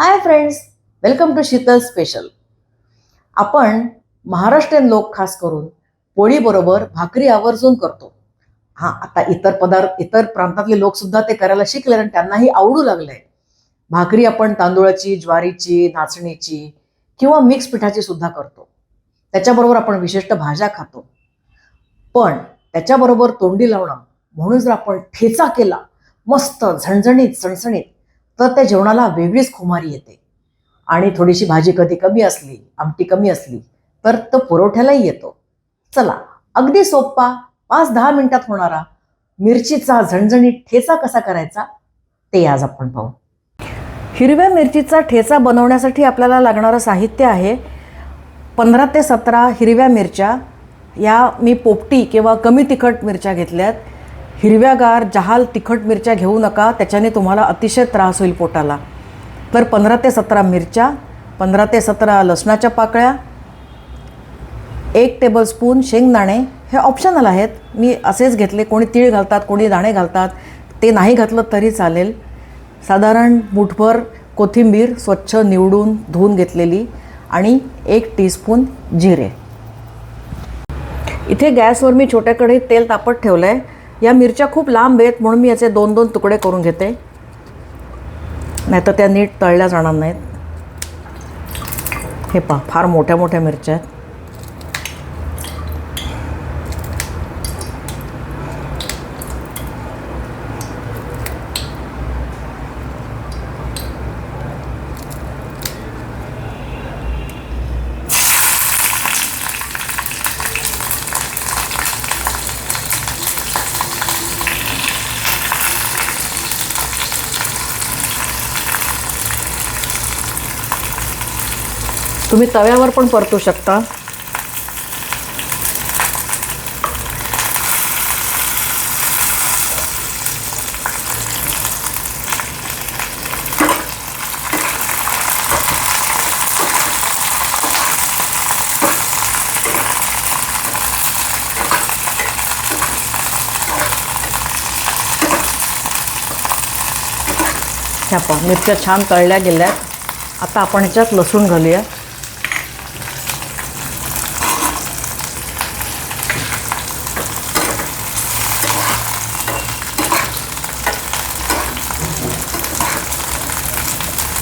Hi friends welcome to Sheetal special आपण महाराष्ट्रीयन लोक खास करून पोळीबरोबर भाकरी आवर्जून करतो. हा आता इतर पदार्थ इतर प्रांतातले लोक सुद्धा ते करायला शिकले आणि त्यांनाही आवडू लागलंय. भाकरी आपण तांदूळाची ज्वारीची नाचणीची किंवा मिक्स पिठाची सुद्धा करतो. त्याच्याबरोबर आपण विशिष्ट भाज्या खातो. पण त्याच्याबरोबर तोंडी लावणं म्हणून जर आपण ठेचा केला मस्त झणझणीत सणसणीत तर त्या जेवणाला वेगळीच खुमारी येते. आणि थोडीशी भाजी कधी कमी असली आमटी कमी असली तर तो पुरवठ्यालाही येतो. चला अगदी सोप्पा पाच दहा मिनिटात होणारा मिरचीचा झणझणीत ठेचा कसा करायचा ते आज आपण पाहू. हिरव्या मिरचीचा ठेचा बनवण्यासाठी आपल्याला लागणारं साहित्य आहे पंधरा ते सतरा हिरव्या मिरच्या. या मी पोपटी किंवा कमी तिखट मिरच्या घेतल्यात. हिरव्यागार जहाल तिखट मिरच्या घेऊ नका त्याच्याने तुम्हाला अतिशय त्रास होईल पोटाला. तर पंधरा ते सतरा मिरच्या पंधरा ते सतरा लसणाच्या पाकळ्या एक टेबलस्पून शेंगदाणे हे ऑप्शनल आहेत. मी असेच घेतले कोणी तीळ घालतात कोणी दाणे घालतात ते नाही घातलं तरी चालेल. साधारण मुठभर कोथिंबीर स्वच्छ निवडून धुवून घेतलेली आणि एक टीस्पून जिरे. इथे गॅसवर मी छोट्या कढईत तेल तापत ठेवलं आहे या मिरच्या खूप लांब आहेत म्हणून मी याचे दोन दोन तुकडे करून घेते. नाहीतर त्या नीट तळल्या जाणार नाहीत. हे पहा फार मोठ्या मोठ्या मिरच्या आहेत. तुम्ही तव्यावर पण परतू शकता. ह्या पहा मिरच्या छान तळल्या गेल्यात. आता आपण ह्याच्यात लसूण घालूया.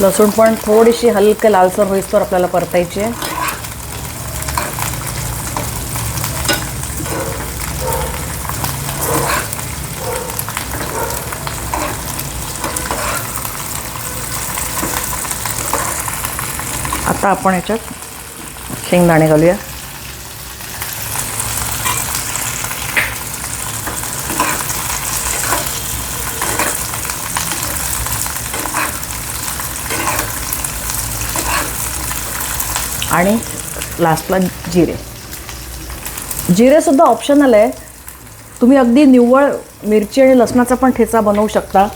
लसूण पण थोडीशी हलके लालसर होईस्तोवर आपल्याला परतायची आहे. आता आपण याच्यात शेंगदाणे घालूया. आणि लास्टला जिरे. जिरेसुद्धा ऑप्शनल आहे. तुम्ही अगदी निव्वळ मिरची आणि लसणाचा पण ठेचा बनवू शकता.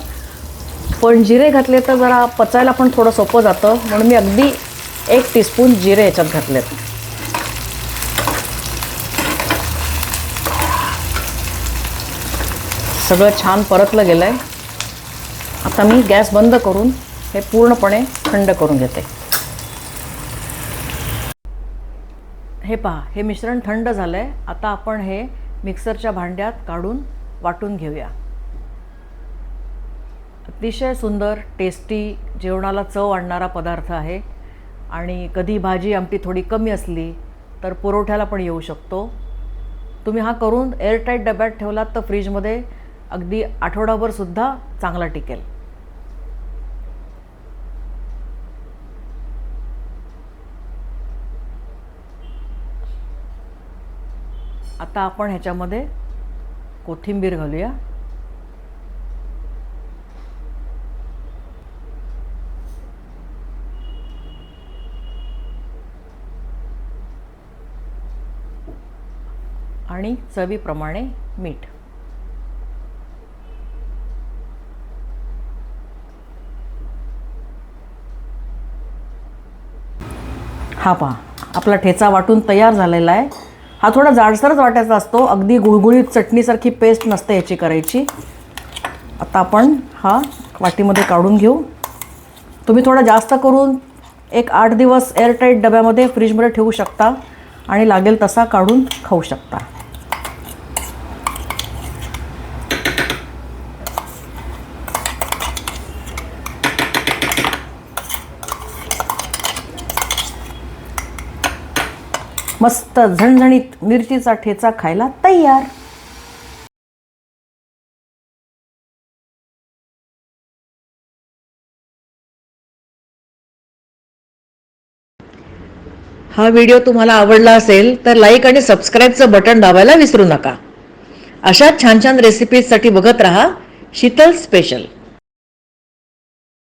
पण जिरे घातले तर जरा पचायला पण थोडं सोपं जातं. म्हणून मी अगदी एक टीस्पून जिरे याच्यात घातलेत. सगळं छान परतलं गेलं आहे आता मी गॅस बंद करून हे पूर्णपणे थंड करून घेते. हे पहा हे मिश्रण थंड झालं आहे आता आपण हे मिक्सरच्या भांड्यात काढून वाटून घेऊया. अतिशय सुंदर टेस्टी जेवणाला चव आणणारा पदार्थ आहे. आणि कधी भाजी आमटी थोडी कमी असली तर पुरवठ्याला पण येऊ शकतो. तुम्ही हा करून एअरटाईट डब्यात ठेवलात तर फ्रीजमध्ये अगदी आठवडाभरसुद्धा चांगला टिकेल. आता आपण ह्याच्यामध्ये कोथिंबीर घालूया. आणि चवीप्रमाणे मीठ. हा पहा आपला ठेचा वाटून तयार झालेला आहे. हा थोडा जाडसरच वाटायचा असतो. अगदी गुळगुळीत चटणीसारखी पेस्ट नसते याची करायची. आता आपण हा वाटीमध्ये काढून घेऊ. तुम्ही थोडा जास्त करून एक आठ दिवस एअरटाईट डब्यामध्ये फ्रीजमध्ये ठेवू शकता आणि लागेल तसा काढून खाऊ शकता. मस्त झणझणीत मिरचीचा ठेचा खायला तयार. हा व्हिडिओ तुम्हाला आवडला असेल तर लाईक आणि सबस्क्राईबचं बटन दाबायला विसरू नका. अशाच छान छान रेसिपीजसाठी बघत रहा शीतल स्पेशल